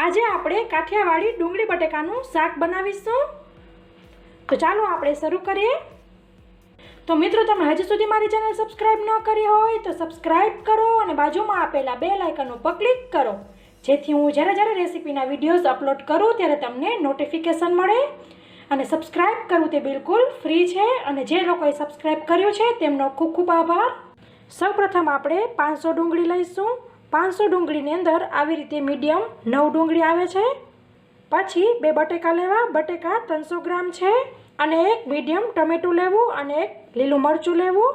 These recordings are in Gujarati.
આજે આપણે કાઠિયાવાડી ડુંગળી બટેકાનું શાક બનાવીશું. તો ચાલો આપણે શરૂ કરીએ. તો મિત્રો, તમે હજી સુધી મારી ચેનલ સબસ્ક્રાઇબ ન કરી હોય તો સબસ્ક્રાઇબ કરો અને બાજુમાં આપેલા બે લાઇકન ઉપર ક્લિક કરો. જેથી હું જ્યારે જ્યારે રેસીપીના વિડીયોઝ અપલોડ કરું ત્યારે તમને નોટિફિકેશન મળે. અને સબસ્ક્રાઇબ કરવું તે બિલકુલ ફ્રી છે અને જે લોકોએ સબસ્ક્રાઇબ કર્યું છે તેમનો ખૂબ ખૂબ આભાર. સૌપ્રથમ આપણે પાંચસો ડુંગળી લઈશું. પાંચસો ડુંગળીની અંદર આવી રીતે મીડિયમ નવ ડુંગળી આવે છે. પછી બે બટેકા લેવા, બટેકા ત્રણસો ગ્રામ છે અને એક મીડિયમ ટમેટું લેવું અને એક લીલું મરચું લેવું.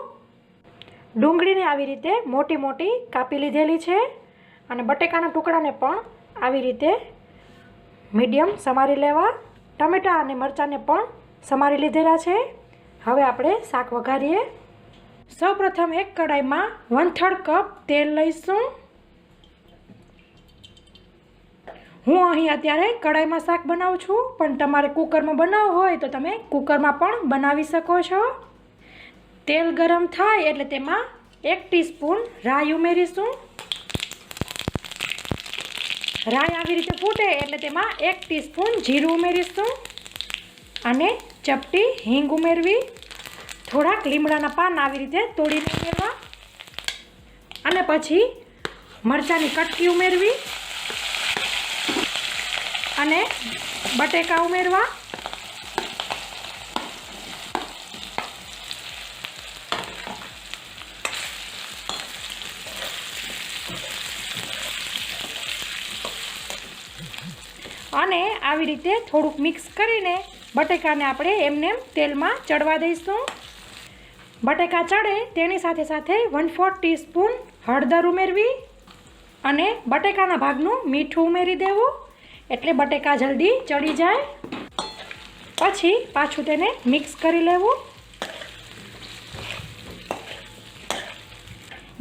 ડુંગળીને આવી રીતે મોટી મોટી કાપી લીધેલી છે અને બટેકાના ટુકડાને પણ આવી રીતે મીડિયમ સમારી લેવા, ટમેટાં અને મરચાંને પણ સમારી લીધેલા છે. હવે આપણે શાક વઘારીએ. સૌપ્રથમ એક કઢાઈમાં વન થર્ડ કપ તેલ લઈશું. હું અહીં અત્યારે કઢાઈમાં શાક બનાવું છું, પણ તમારે કુકરમાં બનાવવું હોય તો તમે કુકરમાં પણ બનાવી શકો છો. તેલ ગરમ થાય એટલે તેમાં એક ટીસ્પૂન રાઈ ઉમેરીશું. રાઈ આવી રીતે ફૂટે એટલે તેમાં એક ટીસ્પૂન જીરું ઉમેરીશું અને ચપટી હિંગ ઉમેરવી. થોડાક લીમડાના પાન આવી રીતે તોડીને ઉમેરવા. અને પછી મરચાંની કટકી ઉમેરવી. અને બટેકા ઉમેરવા. અને આવી રીતે થોડુંક મિક્સ કરીને બટેકાને આપણે એમને તેલમાં ચડવા દઈશું. બટેકા ચડે તેની સાથે સાથે વન ફોર ટીસ્પૂન હળદર ઉમેરવી અને બટેકાના ભાગનું મીઠું ઉમેરી દેવું. એટલે બટેકા જલ્દી ચડી જાય. પછી પાછું તેને મિક્સ કરી લેવું.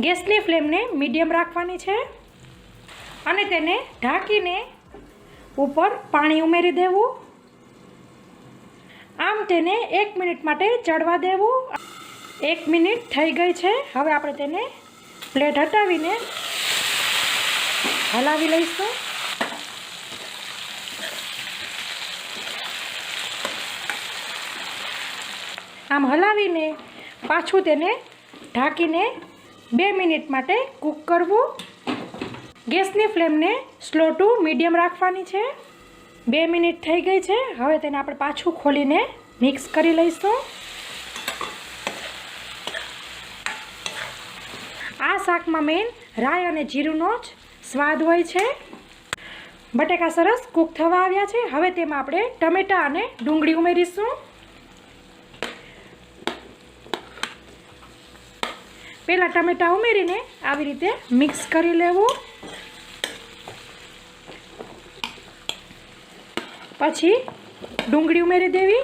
ગેસની ફ્લેમને મીડિયમ રાખવાની છે. અને તેને ઢાંકીને ઉપર પાણી ઉમેરી દેવું. આમ તેને એક મિનિટ માટે ચડવા દેવું. એક મિનિટ થઈ ગઈ છે. હવે આપણે તેને પ્લેટ હટાવીને હલાવી લઈશું. આમ હલાવીને પાછું તેને ઢાંકીને બે મિનિટ માટે કૂક કરવું. ગેસની ફ્લેમને સ્લો ટુ મીડિયમ રાખવાની છે. બે મિનિટ થઈ ગઈ છે. હવે તેને આપણે પાછું ખોલીને મિક્સ કરી લઈશું. આ શાકમાં મેઇન રાઈ અને જીરુંનો જ સ્વાદ હોય છે. બટેકા સરસ કૂક થવા આવ્યા છે. હવે તેમાં આપણે ટમેટાં અને ડુંગળી ઉમેરીશું. પહેલાં ટમેટાં ઉમેરીને આવી રીતે મિક્સ કરી લેવું. પછી ડુંગળી ઉમેરી દેવી.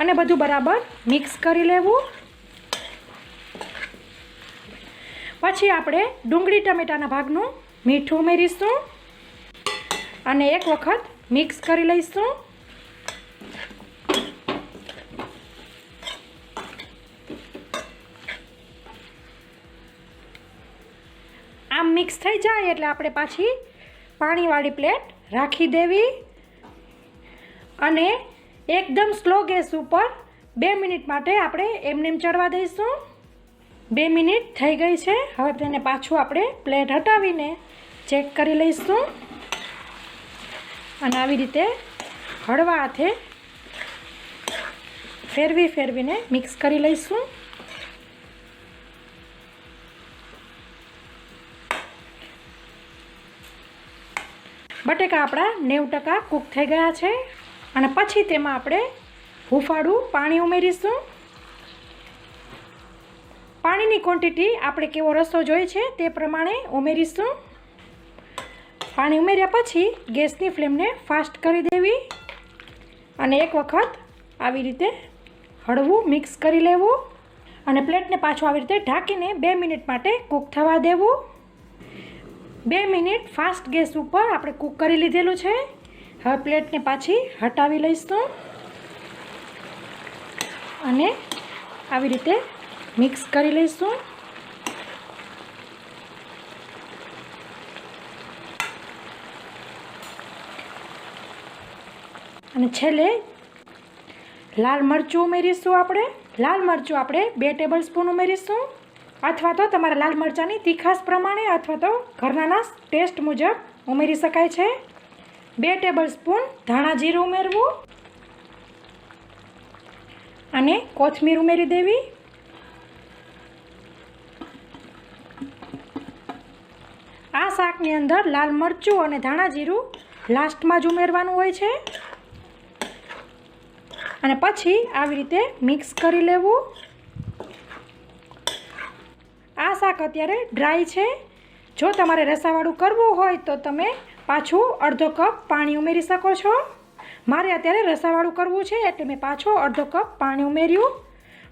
અને બધું બરાબર મિક્સ કરી લેવું. પછી આપણે ડુંગળી ટમેટાના ભાગનું મીઠું ઉમેરીશું. અને એક વખત મિક્સ કરી લઈશું. આમ મિક્સ થઈ જાય એટલે આપણે પાછી પાણીવાળી પ્લેટ રાખી દેવી અને એકદમ સ્લો ગેસ ઉપર બે મિનિટ માટે આપણે એમને એમ ચડવા દઈશું. બે મિનિટ થઈ ગઈ છે. હવે તેને પાછું આપણે પ્લેટ હટાવીને ચેક કરી લઈશું. અને આવી રીતે હળવા હાથે ફેરવી ફેરવીને મિક્સ કરી લઈશું. બટેકા આપણા નેવું ટકા કૂક થઈ ગયા છે. અને પછી તેમાં આપણે હુંફાળું પાણી ઉમેરીશું. પાણીની ક્વોન્ટિટી આપણે કેવો રસો જોઈએ છે તે પ્રમાણે ઉમેરીશું. પાણી ઉમેર્યા પછી ગેસની ફ્લેમને ફાસ્ટ કરી દેવી. અને એક વખત આવી રીતે હળવું મિક્સ કરી લેવું. અને પ્લેટને પાછું આવી રીતે ઢાંકીને બે મિનિટ માટે કૂક થવા દેવું. બે મિનિટ ફાસ્ટ ગેસ ઉપર આપણે કૂક કરી લીધેલું છે. હવે પ્લેટને પાછી હટાવી લઈશું. અને આવી રીતે મિક્સ કરી લઈશું. અને છેલ્લે લાલ મરચું ઉમેરીશું આપણે. લાલ મરચું આપણે બે ટેબલ સ્પૂન ઉમેરીશું. અથવા તો તમારા લાલ મરચાંની તીખાસ પ્રમાણે અથવા તો ઘરનાના ટેસ્ટ મુજબ ઉમેરી શકાય છે. બે ટેબલ સ્પૂન ધાણા જીરું ઉમેરવું અને કોથમીર ઉમેરી દેવી. આ શાકની અંદર લાલ મરચું અને ધાણા જીરું લાસ્ટમાં જ ઉમેરવાનું હોય છે. અને પછી આવી રીતે મિક્સ કરી લેવું. આ શાક અત્યારે ડ્રાય છે. જો તમારે રસાવાળું કરવું હોય તો તમે પાછું અડધો કપ પાણી ઉમેરી શકો છો. મારે અત્યારે રસાવાળું કરવું છે એટલે મેં પાછો અડધો કપ પાણી ઉમેર્યું.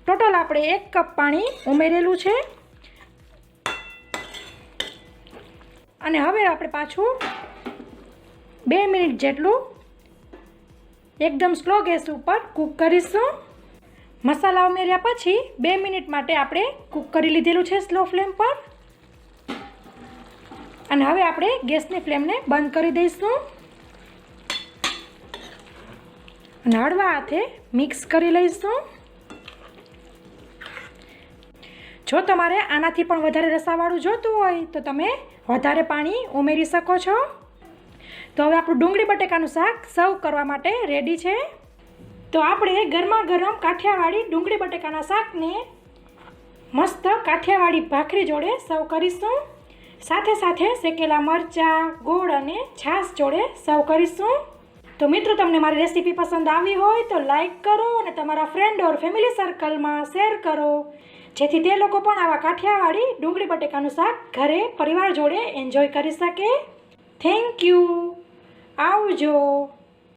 ટોટલ આપણે એક કપ પાણી ઉમેરેલું છે. અને હવે આપણે પાછું બે મિનિટ જેટલું એકદમ સ્લો ગેસ ઉપર કૂક કરીશું. મસાલા ઉમેર્યા પછી બે મિનિટ માટે આપણે કૂક કરી લીધેલું છે સ્લો ફ્લેમ પર. અને હવે આપણે ગેસની ફ્લેમને બંધ કરી દઈશું. અને હળવા હાથે મિક્સ કરી લઈશું. જો તમારે આનાથી પણ વધારે રસાવાળું જોતું હોય તો તમે વધારે પાણી ઉમેરી શકો છો. તો હવે આપણું ડુંગળી બટેકાનું શાક સર્વ કરવા માટે રેડી છે. તો આપણે ગરમા ગરમ કાઠિયાવાડી ડુંગળી બટેકાના શાકને મસ્ત કાઠિયાવાડી ભાખરી જોડે સર્વ કરીશું. સાથે સાથે શેકેલા મરચાં, ગોળ અને છાશ જોડે સર્વ કરીશું. તો મિત્રો, તમને મારી રેસીપી પસંદ આવી હોય તો લાઈક કરો અને તમારા ફ્રેન્ડ ઓર ફેમિલી સર્કલમાં શેર કરો. જેથી તે લોકો પણ આવા કાઠિયાવાડી ડુંગળી બટેકાનું શાક ઘરે પરિવાર જોડે એન્જોય કરી શકે. થેન્ક યુ આવજો.